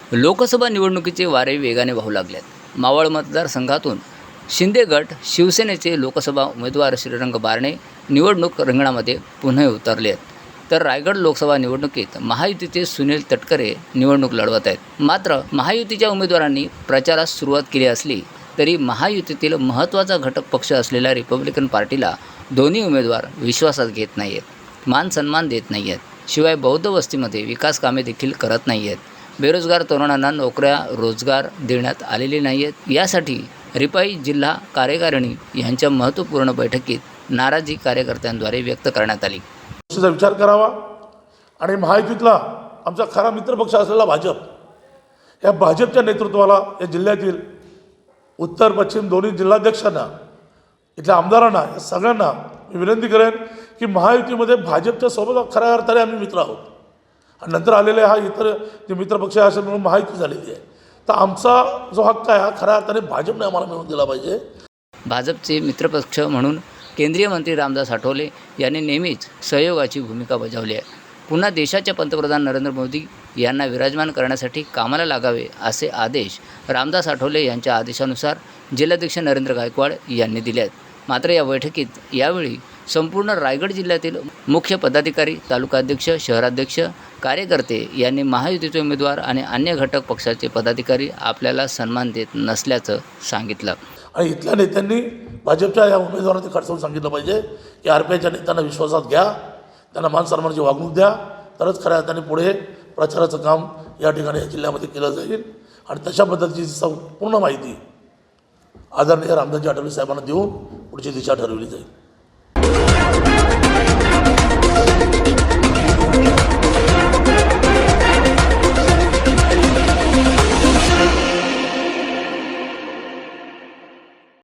लोकसभा निवडणुकीचे वारे वेगाने वाहू लागलेत. मावळ मतदारसंघातून शिंदे गट शिवसेनेचे लोकसभा उमेदवार श्रीरंग बारणे निवडणूक रिंगणामध्ये पुन्हा उतरले आहेत तर रायगड लोकसभा निवडणुकीत महायुतीचे सुनील तटकरे निवडणूक लढवत आहेत. मात्र महायुतीच्या उमेदवारांनी प्रचारास सुरुवात केली असली तरी महायुतीतील महत्त्वाचा घटक पक्ष असलेल्या रिपब्लिकन पार्टीला दोन्ही उमेदवार विश्वासात घेत नाही आहेत मान सन्मान देत नाही आहेत शिवाय बौद्ध वस्तीमध्ये विकास कामे देखील करत नाही आहेत बेरोजगार तरुणांना नोकऱ्या रोजगार देण्यात आलेले नाही आहेत यासाठी रिपाई जिल्हा कार्यकारिणी यांच्या महत्त्वपूर्ण बैठकीत नाराजी कार्यकर्त्यांद्वारे व्यक्त करण्यात आली. विचार करावा आणि महायुतीतला आमचा खरा मित्रपक्ष असलेला भाजप या भाजपच्या नेतृत्वाला या जिल्ह्यातील उत्तर पश्चिम दोन्ही जिल्हाध्यक्षांना इथल्या आमदारांना या सगळ्यांना मी विनंती करेन की महायुतीमध्ये भाजपच्या सोबत खऱ्या अर्थाने आम्ही मित्र आहोत. आणि नंतर आलेले हा इतर जे मित्रपक्ष आहे असे म्हणून महायुती झालेली आहे. तर आमचा जो हक्क आहे हा खऱ्या अर्थाने भाजपने आम्हाला मिळवून दिला पाहिजे. भाजपचे मित्रपक्ष म्हणून केंद्रीय मंत्री रामदास आठवले यांनी नेहमीच सहयोगाची भूमिका बजावली आहे. पुन्हा देशाच्या पंतप्रधान नरेंद्र मोदी यांना विराजमान करण्यासाठी कामाला लागावे असे आदेश रामदास आठवले यांच्या आदेशानुसार जिल्हाध्यक्ष नरेंद्र गायकवाड यांनी दिले आहेत. मात्र या बैठकीत यावेळी संपूर्ण रायगड जिल्ह्यातील मुख्य पदाधिकारी तालुकाध्यक्ष शहराध्यक्ष कार्यकर्ते यांनी महायुतीचे उमेदवार आणि अन्य घटक पक्षाचे पदाधिकारी आपल्याला सन्मान देत नसल्याचं सांगितलं. आणि इथल्या नेत्यांनी भाजपच्या या उमेदवारांनी खडसावून सांगितलं पाहिजे की आर पी आयच्या नेत्यांना विश्वासात घ्या त्यांना मान सन्मानाची वागणूक द्या तरच खऱ्या अर्थाने पुढे प्रचाराचं काम या ठिकाणी या जिल्ह्यामध्ये केलं जाईल. आणि तशाबद्दलची संपूर्ण माहिती आदरणीय रामदासजी आठवले साहेबांना देऊन पुढची दिशा ठरवली जाईल